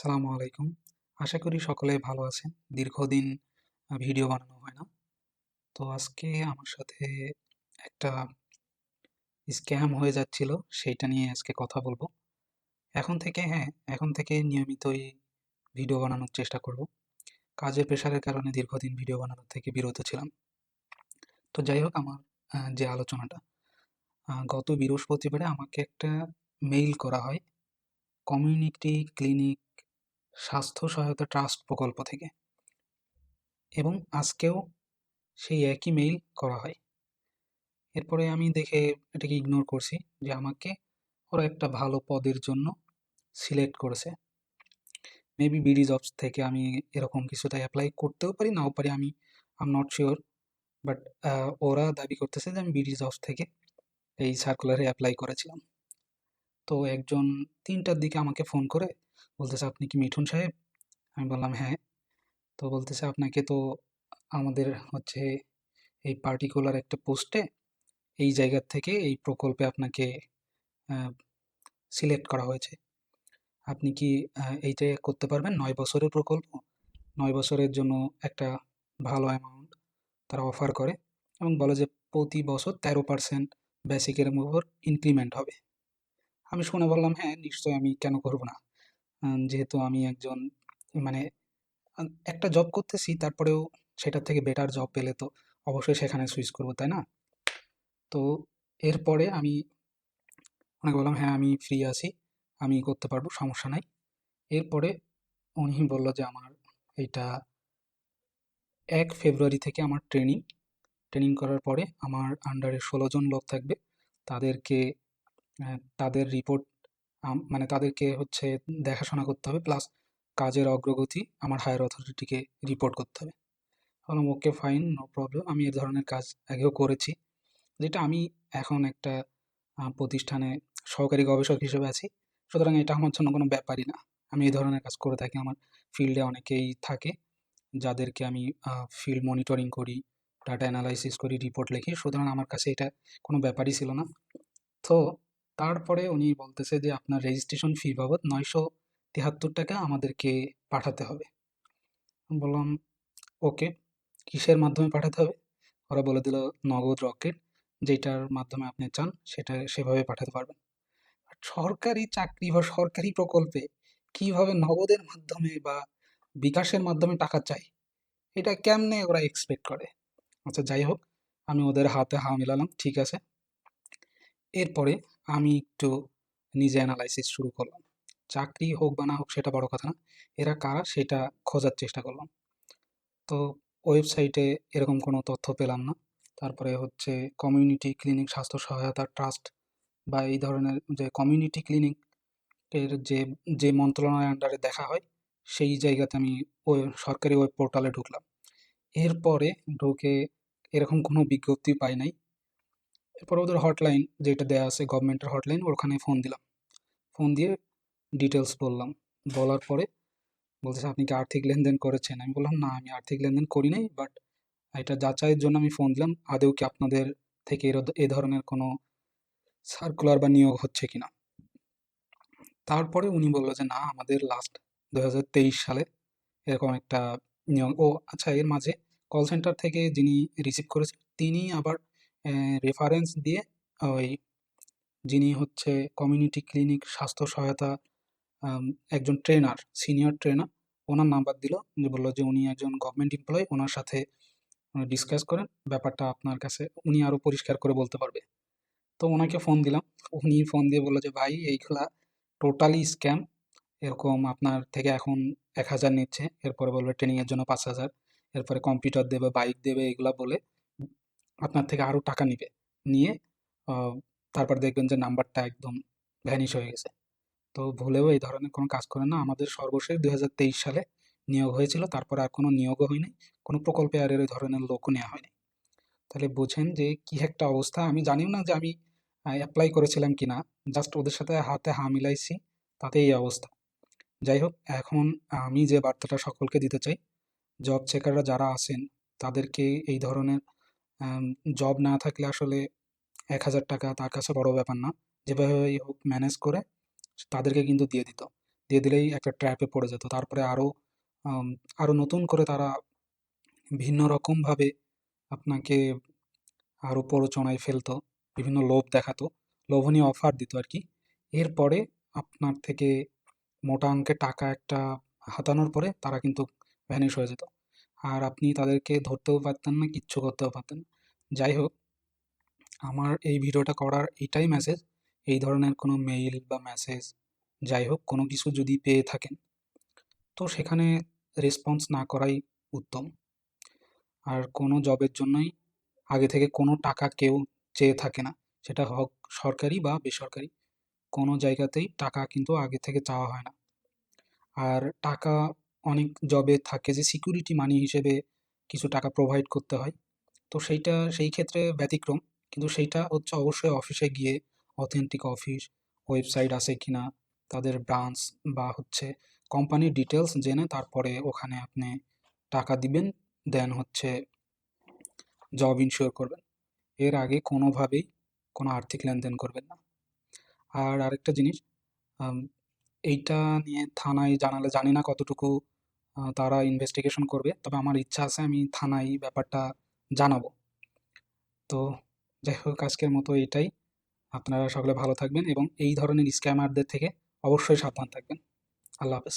আসসালামু আলাইকুম। আশা করি সকলে ভালো আছেন। দীর্ঘদিন ভিডিও বানানো হয় না। তো আজকে আমার সাথে একটা স্ক্যাম হয়ে যাচ্ছিল, সেইটা নিয়ে আজকে কথা বলব। এখন থেকে হ্যাঁ এখন থেকে নিয়মিতই ভিডিও বানানোর চেষ্টা করব। কাজের প্রেশারের কারণে দীর্ঘদিন ভিডিও বানানোর থেকে বিরত ছিলাম। তো যাই হোক, আমার যে আলোচনাটা গত বৃহস্পতিবারে আমাকে একটা মেইল করা হয়। কমিউনিটি ক্লিনিক স্বাস্থ্য সহায়তা ট্রাস্ট প্রকল্প থেকে। এবং আজকেও সেই একই মেইল করা হয়। এরপরে আমি দেখে এটাকে ইগনোর করছি যে আমাকে ওরা একটা ভালো পদের জন্য সিলেক্ট করেছে। মেবি বিডি জবস থেকে আমি এরকম কিছুটা অ্যাপ্লাই করতেও পারি, নাও পারি, আমি আম নট শিওর বাট ওরা দাবি করতেছে যে আমি বিডি জবস থেকে এই সার্কুলারে অ্যাপ্লাই করেছিলাম। তো একজন তিনটার দিকে আমাকে ফোন করে বলতেছে, আপনি কি মিঠুন সাহেব? আমি বললাম হ্যাঁ। তো বলতেছে, আপনাকে তো আমাদের হচ্ছে এই পার্টিকুলার একটা পোস্টে এই জায়গার থেকে এই প্রকল্পে আপনাকে সিলেক্ট করা হয়েছে। আপনি কি এইটা করতে পারবেন? নয় বছরের প্রকল্প। নয় বছরের জন্য একটা ভালো অ্যামাউন্ট তারা অফার করে এবং বলে যে, প্রতি বছর তেরো পার্সেন্ট বেসিকের উপর ইনক্রিমেন্ট হবে। আমি শুনে বললাম হ্যাঁ নিশ্চয়ই আমি কেন করব না? যেহেতু আমি একজন মানে একটা জব করতেছি, তারপরেও সেটার থেকে বেটার জব পেলে তো অবশ্যই সেখানে সুইচ করব, তাই না? তো এরপরে আমি ওনাকে বললাম হ্যাঁ আমি ফ্রি আছি, আমি করতে পারব, সমস্যা নাই। এরপরে উনি বলল যে, আমার এটা এক ফেব্রুয়ারি থেকে আমার ট্রেনিং ট্রেনিং করার পরে আমার আন্ডারে ষোলো জন লোক থাকবে, তাদেরকে তাদের রিপোর্ট মানে তাদেরকে হচ্ছে দেখাশোনা করতে হবে প্লাস কাজের অগ্রগতি আমার হায়ার অথরিটিকে রিপোর্ট করতে হবে। বললাম ওকে ফাইন নো প্রবলেম আমি এ ধরনের কাজ আগেও করেছি। যেটা আমি এখন একটা প্রতিষ্ঠানে সহকারী গবেষক হিসেবে আছি। সুতরাং এটা আমার জন্য কোনো ব্যাপারই না। আমি এই ধরনের কাজ করে থাকি। আমার ফিল্ডে অনেকেই থাকে, যাদেরকে আমি ফিল্ড মনিটরিং করি ডাটা অ্যানালাইসিস করি রিপোর্ট লিখি। সুতরাং আমার কাছে এটা কোনো ব্যাপারই ছিল না। তো তারপরে উনি বলতেছে যে আপনার রেজিস্ট্রেশন ফি বাবদ নয়শো তিয়াত্তর টাকা আমাদেরকে পাঠাতে হবে। বললাম ওকে কিসের মাধ্যমে পাঠাতে হবে? ওরা বলে দিল, নগদ রকেট যেটার মাধ্যমে আপনি চান, সেটা সেভাবে পাঠাতে পারবেন। আর সরকারি চাকরি বা সরকারি প্রকল্পে কীভাবে নগদের মাধ্যমে বা বিকাশের মাধ্যমে টাকা চাই, এটা কেমনে ওরা এক্সপেক্ট করে? আচ্ছা যাই হোক, আমি ওদের হাতে হা মিলালাম, ঠিক আছে। এরপরে আমি একটু নিজে অ্যানালাইসিস শুরু করলাম। চাকরি হোক বা না হোক সেটা বড় কথা না, এরা কারা সেটা খোঁজার চেষ্টা করলাম। তো ওয়েবসাইটে এরকম কোনো তথ্য পেলাম না। তারপরে হচ্ছে কমিউনিটি ক্লিনিক স্বাস্থ্য সহায়তা ট্রাস্ট বা এই ধরনের যে কমিউনিটি ক্লিনিক এর যে যে মন্ত্রণালয়ের আন্ডারে দেখা হয়, সেই জায়গাতে আমি ওই সরকারি ওয়েব পোর্টালে ঢুকলাম। এরপরে ঢুকে এরকম কোনো বিজ্ঞপ্তি পাই নাই। এরপর ওদের হটলাইন যেটা দেওয়া আছে গভর্নমেন্টের হটলাইন ওখানে ফোন দিলাম। ফোন দিয়ে ডিটেলস বললাম। বলার পরে বলতেছে, আপনি কি আর্থিক লেনদেন করেছেন? আমি বললাম, না, আমি আর্থিক লেনদেন করি নাই বাট এটা যাচাইয়ের জন্য আমি ফোন দিলাম। আদৌ কি আপনাদের থেকে এ ধরনের কোনো সার্কুলার বা নিয়োগ হচ্ছে কি না তারপরে উনি বলল যে, না, আমাদের লাস্ট দু হাজার তেইশ সালে এরকম একটা নিয়োগ। ও আচ্ছা এর মাঝে কল সেন্টার থেকে যিনি রিসিভ করেছেন তিনি আবার রেফারেন্স দিয়ে ওই যিনি হচ্ছে কমিউনিটি ক্লিনিক স্বাস্থ্য সহায়তা একজন ট্রেনার সিনিয়র ট্রেনার ওনার নাম্বার দিল, যে বলল যে উনি একজন গভর্নমেন্ট এমপ্লয় ওনার সাথে ডিসকাস করেন, ব্যাপারটা আপনার কাছে উনি আরও পরিষ্কার করে বলতে পারবে। তো ওনাকে ফোন দিলাম, উনি ফোন দিয়ে বলল যে, ভাই, এইগুলা টোটালি স্ক্যাম এরকম আপনার থেকে এখন এক হাজার নিচ্ছে, এরপরে বলবে ট্রেনিংয়ের জন্য পাঁচ হাজার, এরপরে কম্পিউটার দেবে বাইক দেবে, এগুলা বলে আপনার থেকে আরও টাকা নিবে। নিয়ে তারপর দেখবেন যে নাম্বারটা একদম ভ্যানিশ হয়ে গেছে। তো ভুলেও এই ধরনের কোনো কাজ করে না। আমাদের সর্বশেষ দুই হাজার তেইশ সালে নিয়োগ হয়েছিল। তারপর আর কোনো নিয়োগও হয়নি। কোনো প্রকল্পে আর এর এই ধরনের লোকও নেওয়া হয়নি। তাহলে বোঝেন যে কি একটা অবস্থা। আমি জানিও না যে আমি অ্যাপ্লাই করেছিলাম কি না জাস্ট ওদের সাথে হাতে হা মিলাইছি। তাতে এই অবস্থা। যাই হোক, এখন আমি যে বার্তাটা সকলকে দিতে চাই জব চেকাররা যারা আছেন, তাদেরকে এই ধরনের জব না থাকলে আসলে এক হাজার টাকা তার কাছে বড় ব্যাপার না। যেভাবেই হোক ম্যানেজ করে তাদেরকে কিন্তু দিয়ে দিত। দিয়ে দিলেই একটা ট্র্যাপে পড়ে যেত। তারপরে আরও আরও নতুন করে তারা ভিন্ন রকমভাবে আপনাকে আরও প্ররোচনায় ফেলতো, বিভিন্ন লোভ দেখাতো, লোভনীয় অফার দিত আর কি। এরপরে আপনার থেকে মোটা অঙ্কের টাকা একটা হাতানোর পরে তারা কিন্তু ভ্যানিশ হয়ে যেত। আর আপনি তাদেরকে ধরতেও পারতেন না, কিচ্ছু করতেও পারতেন যাই হোক, আমার এই ভিডিওটা করার এটাই মেসেজ এই ধরনের কোনো মেইল বা মেসেজ যাই হোক, কোনো কিছু যদি পেয়ে থাকেন, তো সেখানে রেসপন্স না করাই উত্তম। আর কোনো জবের জন্যই আগে থেকে কোনো টাকা কেউ চেয়ে থাকে না, সেটা হোক সরকারি বা বেসরকারি, কোনো জায়গাতেই টাকা কিন্তু আগে থেকে চাওয়া হয় না। আর টাকা অনেক জবে থাকে যে সিকিউরিটি মানি হিসেবে কিছু টাকা প্রোভাইড করতে হয়। তো সেইটা, সেই ক্ষেত্রে ব্যতিক্রম। কিন্তু সেইটা হচ্ছে অবশ্যই অফিসে গিয়ে অথেন্টিক অফিস ওয়েবসাইট আছে কিনা, তাদের ব্রাঞ্চ বা হচ্ছে কোম্পানির ডিটেলস জেনে তারপরে ওখানে আপনি টাকা দিবেন দেন হচ্ছে জব ইনশিওর করবেন। এর আগে কোনোভাবেই কোনো আর্থিক লেনদেন করবেন না। আর আরেকটা জিনিস এইটা নিয়ে থানায় জানালে জানি না কতটুকু তারা ইনভেস্টিগেশন করবে। তবে আমার ইচ্ছা আছে আমি থানায় ব্যাপারটা জানাব। তো যাই হোক, আজকের মতো এটাই। আপনারা সকলে ভালো থাকবেন এবং এই ধরনের স্ক্যামারদের থেকে অবশ্যই সাবধান থাকবেন। আল্লাহ হাফেজ।